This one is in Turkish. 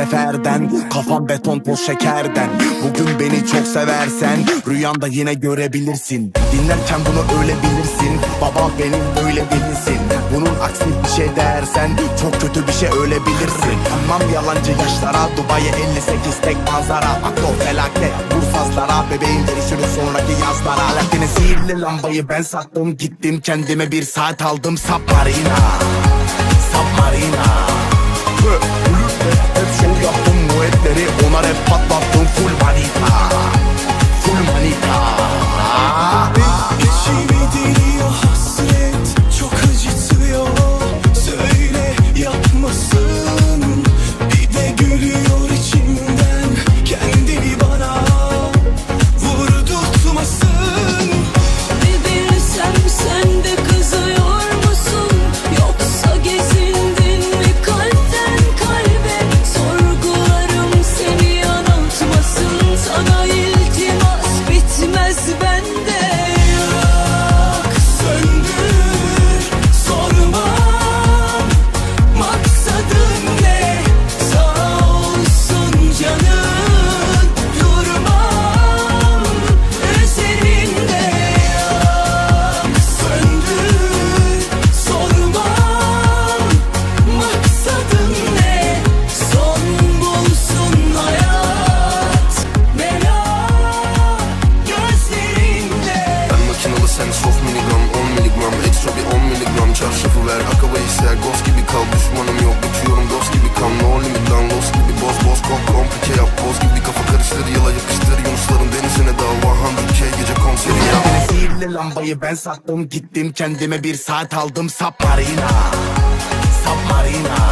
seferden. Kafam beton toz şekerden. Bugün beni çok seversen Rüyanda yine görebilirsin. Dinlerken bunu öyle bilirsin Baba benim böyle bilirsin Bunun aksi bir şey dersen Çok kötü bir şey öyle bilirsin Tamam yalancı yaşlara Dubai'ye 58 tek manzara. Aktor felaket Bursazlara Bebeğin gelişini sonraki yazlara. Alaaddin'e sihirli lambayı ben sattım Gittim kendime bir saat aldım. Submarina Submarina your bende Ghost gibi kal düşmanım yok Uçuyorum. Dost gibi kan No limit lan lost gibi boz boz Kop komplike yap boz gibi kafa karıştır Yıla yapıştır Yunusların denizine dal 100k gece konseri yap sihirli lambayı ben sattım Gittim kendime bir saat aldım. Submarina Submarina